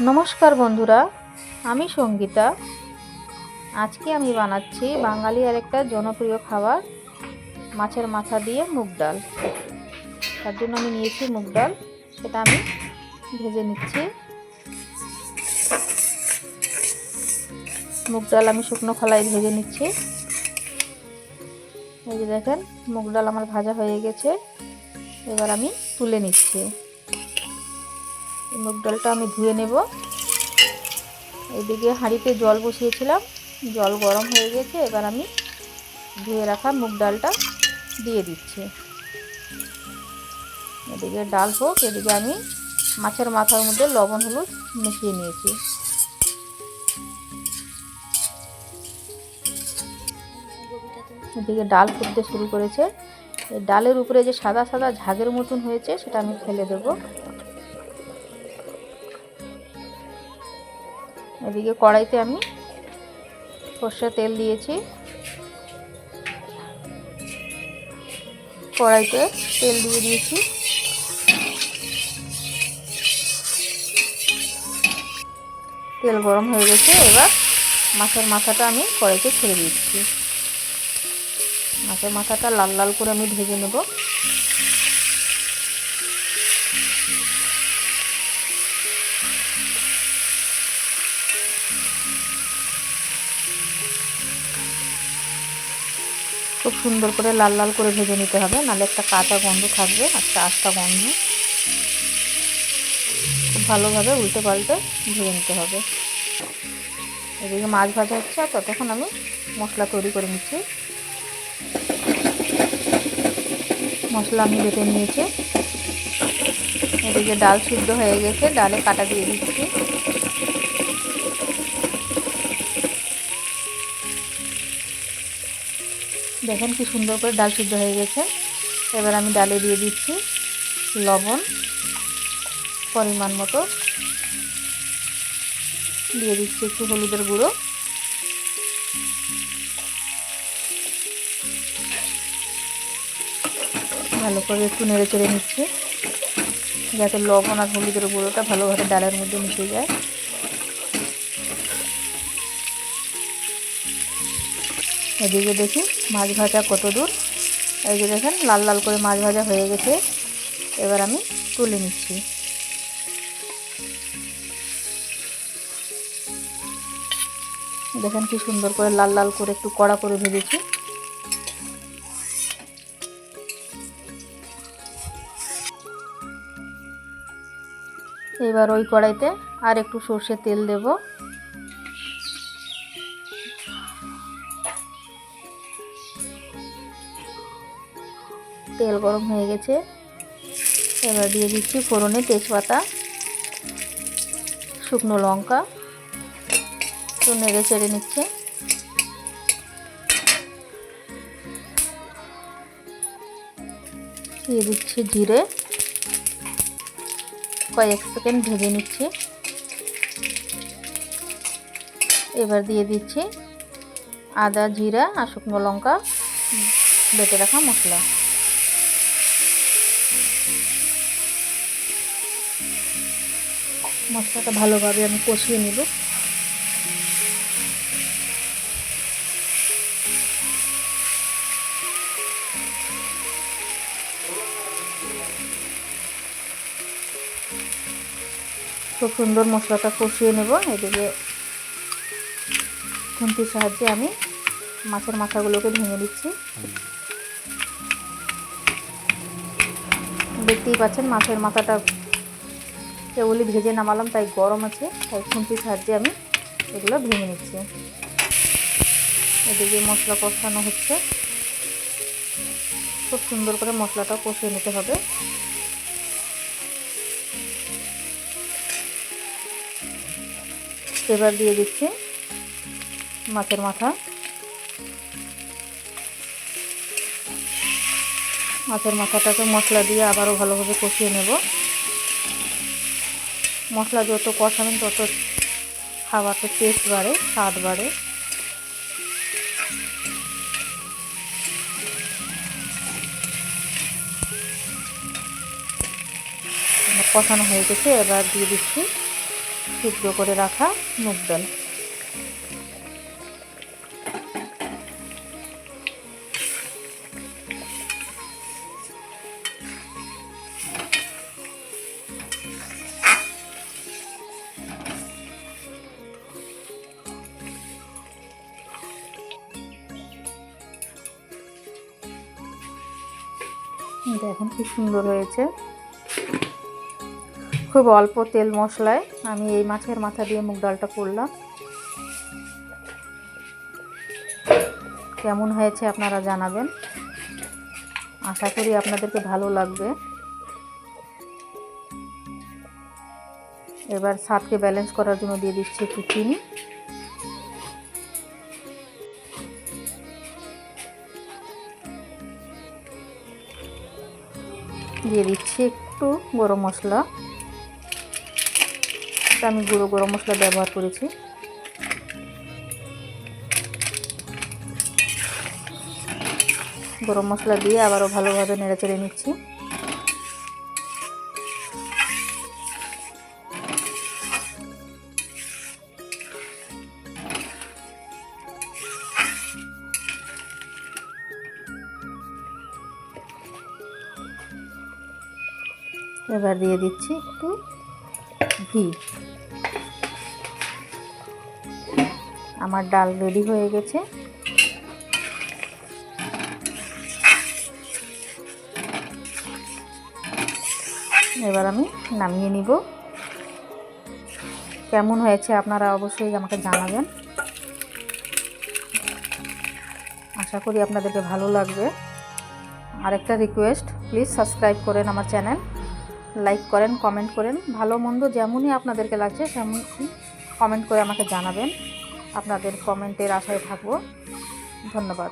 নমস্কার বন্ধুরা, আমি সঙ্গীতা। আজকে আমি বানাচ্ছি বাঙালি আর একটা জনপ্রিয় খাবার, মাছের মাথা দিয়ে মুগ ডাল। তার জন্য আমি নিয়েছি মুগ ডাল, সেটা আমি ভেজে নিচ্ছি। মুগ ডাল আমি শুকনো খোলায় ভেজে নিচ্ছি। এই যে দেখেন, মুগ ডাল আমার ভাজা হয়ে গেছে। এবার আমি তুলে নিচ্ছি। মুগ ডালটা আমি ধুয়ে নেব। এদিকে হাঁড়িতে জল বসিয়েছিলাম। জল গরম হয়ে গেছে, এবার আমি ধুয়ে রাখা মুগ ডালটা দিয়ে দিচ্ছি। এদিকে ডাল হোক, এদিকে আমি মাছের মাথার মধ্যে লবণ, হলুদ মিশিয়ে নিয়েছি। এদিকে ডাল ফুটতে শুরু করেছে। ডালের উপরে যে সাদা সাদা ঝাগের মতন হয়েছে, সেটা আমি ফেলে দেবো। এদিকে কড়াইতে আমি সর্ষে তেল দিয়েছি। কড়াইতে তেল দিয়ে দিয়েছি। তেল গরম হয়ে গেছে, এবার মাছের মাথাটা আমি কড়াইতে ছেড়ে দিচ্ছি। মাছের মাথাটা লাল লাল করে আমি ভেজে নেব। খুব সুন্দর করে লাল লাল করে ভেজে নিতে হবে। নাহলে একটা কাঁচা গন্ধ থাকবে, একটা আস্তা গন্ধ। খুব ভালোভাবে উল্টে পাল্টে ভেজে নিতে হবে। এদিকে মাছ ভাজা হচ্ছে, আর ততক্ষণ আমি মশলা তৈরি করে নিচ্ছি। মশলা আমি বেটে নিয়েছি। এদিকে ডাল সিদ্ধ হয়ে গেছে, ডালে কাটা দিয়ে দিচ্ছি। দেখেন কি সুন্দর করে ডাল সিদ্ধ হয়ে গেছে। এবার আমি ডালে দিয়ে দিচ্ছি লবণ পরিমাণ মতো। দিয়ে দিচ্ছি একটু হলুদের গুঁড়ো। ভালো করে একটু নেড়ে চেড়ে নিচ্ছি। যাতে লবণ আর হলুদের গুঁড়োটা ভালোভাবে ডালের মধ্যে মিশে যায়। এদিকে দেখি মাছ ভাজা কত দূর। এই যে দেখেন, লাল লাল করে মাছ ভাজা হয়ে গেছে। এবার আমি তুলে নিচ্ছি। দেখেন কি সুন্দর করে লাল লাল করে একটু কড়া করে ভেজেছি। এবার ওই কড়াইতে আর একটু সর্ষের তেল দেব। তেল গরম হয়ে গেছে। এবার দিয়ে দিচ্ছি ফোড়নে তেজপাতা, শুকনো লঙ্কা। একটু নেড়ে চেড়ে নিচ্ছে। দিয়ে দিচ্ছি জিরে। কয়েক সেকেন্ড ভেজে নিচ্ছি। এবার দিয়ে দিচ্ছি আদা, জিরা আর শুকনো লঙ্কা বেটে রাখা মশলা। মশলাটা ভালোভাবে আমি কষিয়ে নেব। খুব সুন্দর মশলাটা কষিয়ে নেব। এদিকে খুন্তির সাহায্যে আমি মাছের মাথাগুলোকে ভেঙে দিচ্ছি। দেখতেই পাচ্ছেন মাছের মাথাটা কেবলই ভেজে নামালাম, তাই গরম আছে, তাই খুন্তির সাহায্যে আমি এগুলো ভেঙে নিচ্ছি। এদিকে মশলা কষানো হচ্ছে। খুব সুন্দর করে মশলাটা কষিয়ে নিতে হবে। এবার দিয়ে দিচ্ছি মাছের মাথা। মাছের মাথাটাকে মশলা দিয়ে আবারও ভালোভাবে কষিয়ে নেব। মশলা যত কষাবেন তত খাবারটা টেস্ট বাড়ে, স্বাদ বাড়ে। কষানো হয়ে গেছে, এবার দিয়ে দিচ্ছি, সিদ্ধ করে রাখা মুগ ডাল। দেখুন কি সুন্দর হয়েছে। খুব অল্প তেল মশলায় আমি এই মাছের মাথা দিয়ে মুগ ডালটা করলাম। কেমন হয়েছে আপনারা জানাবেন। আশা করি আপনাদেরকে ভালো লাগবে। এবার স্বাদকে ব্যালেন্স করার জন্য দিয়ে দিচ্ছি একটু চিনি। দিয়ে দিচ্ছি একটু গরম মশলা। আমি গুঁড়ো গরম মশলা ব্যবহার করেছি। গরম মশলা দিয়ে আবারও ভালোভাবে নেড়েচেড়ে নিচ্ছি। এবার দিয়ে দিচ্ছি একটু ঘি। আমার ডাল রেডি হয়ে গেছে। এবার আমি নামিয়ে নিব। কেমন হয়েছে আপনারা অবশ্যই আমাকে জানাবেন। আশা করি আপনাদেরকে ভালো লাগবে। আরেকটা রিকোয়েস্ট প্লিজ সাবস্ক্রাইব করেন আমার চ্যানেল লাইক করেন কমেন্ট করেন। ভালো, মন্দ যেমনই আপনাদেরকে লাগছে তেমন কমেন্ট করে আমাকে জানাবেন। আপনাদের কমেন্টের আশায় থাকব। ধন্যবাদ।